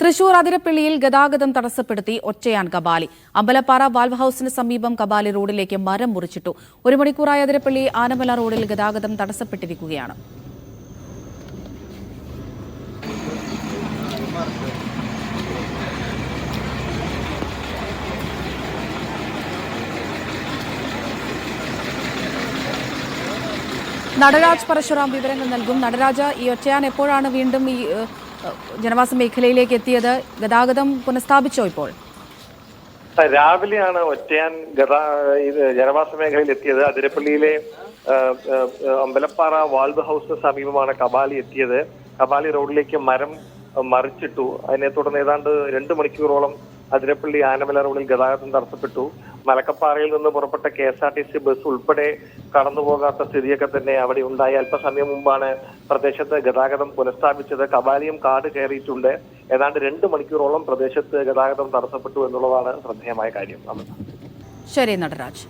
തൃശൂർ അതിരപ്പള്ളിയിൽ ഗതാഗതം തടസ്സപ്പെടുത്തി ഒറ്റയാൻ കബാലി. അമ്പലപ്പാറ വാൽവ് ഹൌസിന് സമീപം കബാലി റോഡിലേക്ക് മരം മുറിച്ചിട്ടു. ഒരു മണിക്കൂറായി അതിരപ്പള്ളി ആനമല റോഡിൽ ഗതാഗതം തടസ്സപ്പെട്ടിരിക്കുകയാണ്. നടരാജ് പരശുറാം വിവരങ്ങൾ നൽകും. നടരാജ ഈ ഒറ്റയാൻ എപ്പോഴാണ് വീണ്ടും ഈ ജനവാസ മേഖലയിലേക്ക് എത്തിയത് ഗതാഗതം പുനഃസ്ഥാപിച്ചോ ഇപ്പോൾ? രാവിലെയാണ് ഒറ്റയാൻ ഗതാ ഇത് ജനവാസ മേഖലയിൽ എത്തിയത്. അതിരപ്പള്ളിയിലെ അമ്പലപ്പാറ വാൾവ് ഹൗസിന് സമീപമാണ് കബാലി എത്തിയത്. കബാലി റോഡിലേക്ക് മരം മറിച്ചിട്ടു. അതിനെ തുടർന്ന് ഏതാണ്ട് രണ്ട് മണിക്കൂറോളം അതിരപ്പള്ളി ആനമല റോഡിൽ ഗതാഗതം തടസ്സപ്പെട്ടു. മലക്കപ്പാറയിൽ നിന്ന് പുറപ്പെട്ട K S R T C bus ഉൾപ്പെടെ കടന്നു പോകാത്ത സ്ഥിതിയൊക്കെ തന്നെ അവിടെ ഉണ്ടായി. അല്പസമയം മുമ്പാണ് പ്രദേശത്ത് ഗതാഗതം പുനഃസ്ഥാപിച്ചത്. കബാലിയും കാട് കയറിയിട്ടുണ്ട്. ഏതാണ്ട് രണ്ട് മണിക്കൂറോളം പ്രദേശത്ത് ഗതാഗതം തടസ്സപ്പെട്ടു എന്നുള്ളതാണ് ശ്രദ്ധേയമായ കാര്യം. ശരി നടരാജ്.